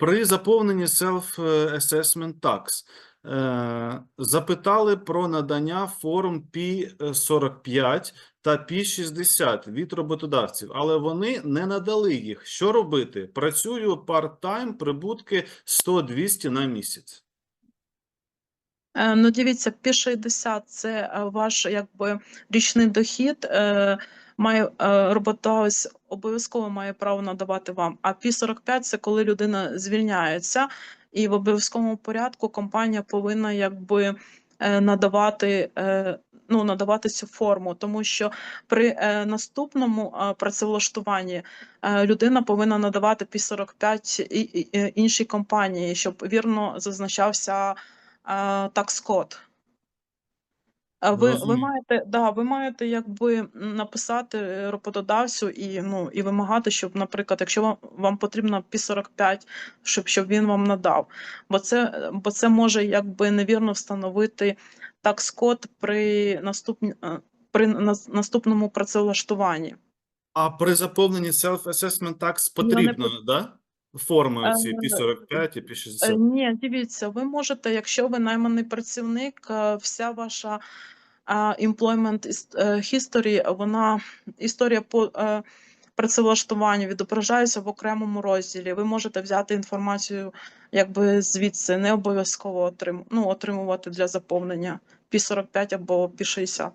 При заповненні Self-Assessment Tax е, запитали про надання форм P45 та P60 від роботодавців, але вони не надали їх. Що робити? Працюю парт-тайм, прибутки 100-200 на місяць. Е, Ну, дивіться, пі 60 це е, ваш якби річний дохід. е, Має е, обов'язково має право надавати вам. А пі 45 це коли людина звільняється, і в обов'язковому порядку компанія повинна якби надавати. Ну, надавати цю форму, тому що при е, наступному е, працевлаштуванні е, людина повинна надавати пі 45 і, і, і іншій компанії, щоб вірно зазначався такс-код. А Ви, ви маєте, да, ви маєте якби написати е, роботодавцю і, ну, і вимагати, щоб, наприклад, якщо вам, вам потрібно P45, щоб, щоб він вам надав. Бо це, бо це може якби невірно встановити такс-код при, наступні, е, при нас- наступному працевлаштуванні. А при заповненні Self-Assessment Tax Ну, потрібно, пот- да? Форми Е, P45 і Е, P60. Ні, дивіться, ви можете, якщо ви найманий працівник, е, вся ваша а, employment е, history, вона історія по е, працевлаштуванню відображається в окремому розділі. Ви можете взяти інформацію якби звідси, не обов'язково отрим, ну, отримувати для заповнення P45 або P60.